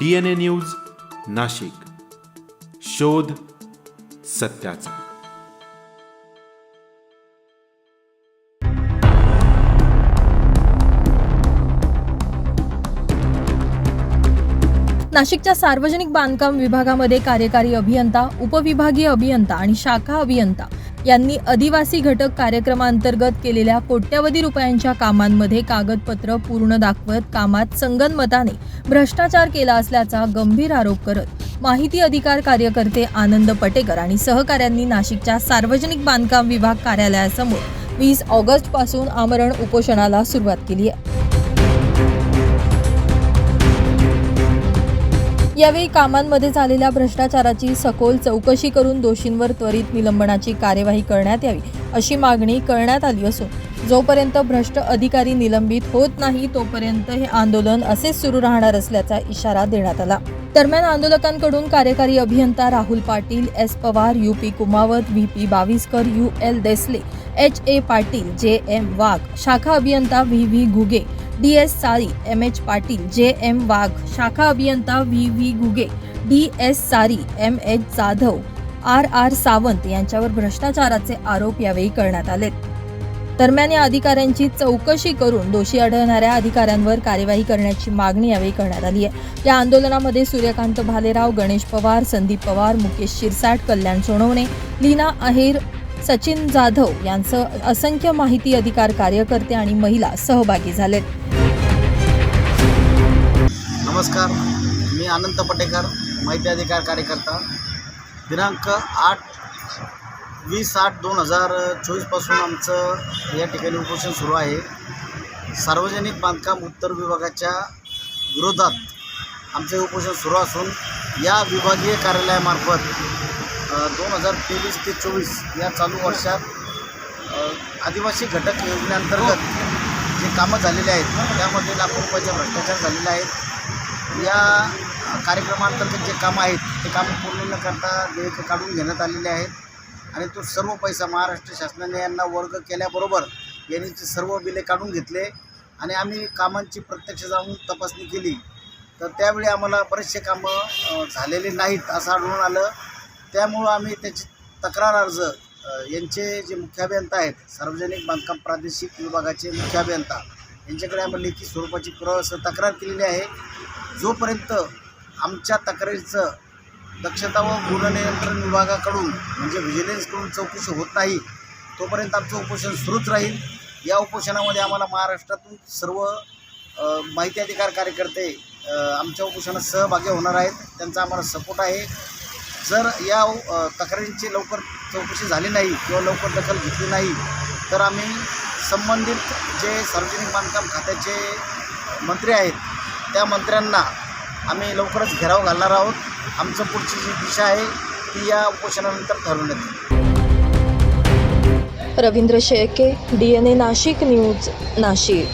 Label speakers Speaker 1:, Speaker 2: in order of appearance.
Speaker 1: DNA news Nashik. शोध सत्याचा.
Speaker 2: नाशिकच्या सार्वजनिक बांधकाम विभागामध्ये कार्यकारी अभियंता उपविभागीय अभियंता आणि शाखा अभियंता यांनी आदिवासी घटक कार्यक्रमांतर्गत केलेल्या कोट्यवधी रुपयांच्या कामांमध्ये कागदपत्र पूर्ण दाखवत कामात संगनमताने भ्रष्टाचार केला असल्याचा गंभीर आरोप करत माहिती अधिकार कार्यकर्ते आनंद पटेकर आणि सहकाऱ्यांनी नाशिकच्या सार्वजनिक बांधकाम विभाग कार्यालयासमोर वीस ऑगस्टपासून आमरण उपोषणाला सुरुवात केली आहे. यावेळी कामांमध्ये झालेल्या भ्रष्टाचाराची सखोल चौकशी करून दोषींवर त्वरित निलंबनाची कार्यवाही करण्यात यावी अशी मागणी करण्यात आली असून जोपर्यंत भ्रष्ट अधिकारी निलंबित होत नाही तोपर्यंत हे आंदोलन असेच सुरू राहणार असल्याचा इशारा देण्यात आला. दरम्यान आंदोलकांकडून कार्यकारी अभियंता Rahul Patil S Pawar U P Kumawat V P Baviskar U L Desale H A Patil J M Wagh शाखा अभियंता V V Ghuge D S Sali M H Patil J M Wagh शाखा अभियंता V V Ghuge D S Sari M H Jadhav R R Sawant यांच्यावर भ्रष्टाचाराचे आरोप यावेळी करण्यात आले दरम्यान या अधिकाऱ्यांची चौकशी करून दोषी आढळणाऱ्या अधिकाऱ्यांवर कार्यवाही करण्याची मागणी यावेळी करण्यात आली आहे. या आंदोलनामध्ये सूर्यकांत भालेराव गणेश पवार संदीप पवार मुकेश शिरसाट कल्याण सोनवणे लीना अहेर सचिन जाधव यांचं असंख्य माहिती अधिकार कार्यकर्ते आणि महिला सहभागी झालेत.
Speaker 3: नमस्कार. मी अनंत पटेकर माहिती अधिकार कार्यकर्ता. दिनांक आठ वीस आठ दोन हजार चोवीसपासून आमचं या ठिकाणी उपोषण सुरू आहे. सार्वजनिक बांधकाम उत्तर विभागाच्या विरोधात आमचे उपोषण सुरू असून या विभागीय कार्यालयामार्फत दोन हजार तेवीस ते चोवीस या चालू वर्षात आदिवासी घटक योजनेअंतर्गत जे कामं झालेले आहेत त्यामध्ये लाखो रुपयाचे भ्रष्टाचार झालेले आहेत या कार्यक्रमांतर्गत जे कामं आहेत ते कामं पूर्ण न करता देयकं काढून घेण्यात आलेले आहेत. आणि तो सर्व पैसा महाराष्ट्र शासनाने यांना वर्ग केल्याबरोबर यांनी ते सर्व बिले काढून घेतले. आणि आम्ही कामांची प्रत्यक्ष जाऊन तपासणी केली. तर त्यावेळी आम्हाला बरेचसे कामं झालेले नाहीत असं आढळून आलं. त्यामुळं आम्ही त्याची तक्रार अर्ज यांचे जे मुख्य अभियंता आहेत सार्वजनिक बांधकाम प्रादेशिक विभागाचे मुख्य अभियंता यांच्याकडे आम्ही लेखी स्वरूपाची प्र तक्रार केलेली आहे. जोपर्यंत आमच्या तक्रारीचं दक्षता व गुणनियंत्रण विभागाकडून म्हणजे व्हिजिलन्सकडून चौकशी होत नाही तोपर्यंत आमचं उपोषण सुरूच राहील. या उपोषणामध्ये आम्हाला महाराष्ट्रातून सर्व माहिती अधिकार कार्यकर्ते आमच्या उपोषणात सहभागी होणार आहेत. त्यांचा आम्हाला सपोर्ट आहे. जर या तक्रारींची लवकर चौकशी झाली नाही किंवा लवकर दखल घेतली नाही तर आम्ही संबंधित जे सार्वजनिक बांधकाम खात्याचे मंत्री आहेत त्या मंत्र्यांना आम्ही लवकरच घेराव घालणार आहोत. आमचं पुढची जी दिशा आहे ती या उपोषणानंतर ठरवण्यात येईल.
Speaker 2: Ravindra Shelke D N A Nashik news Nashik.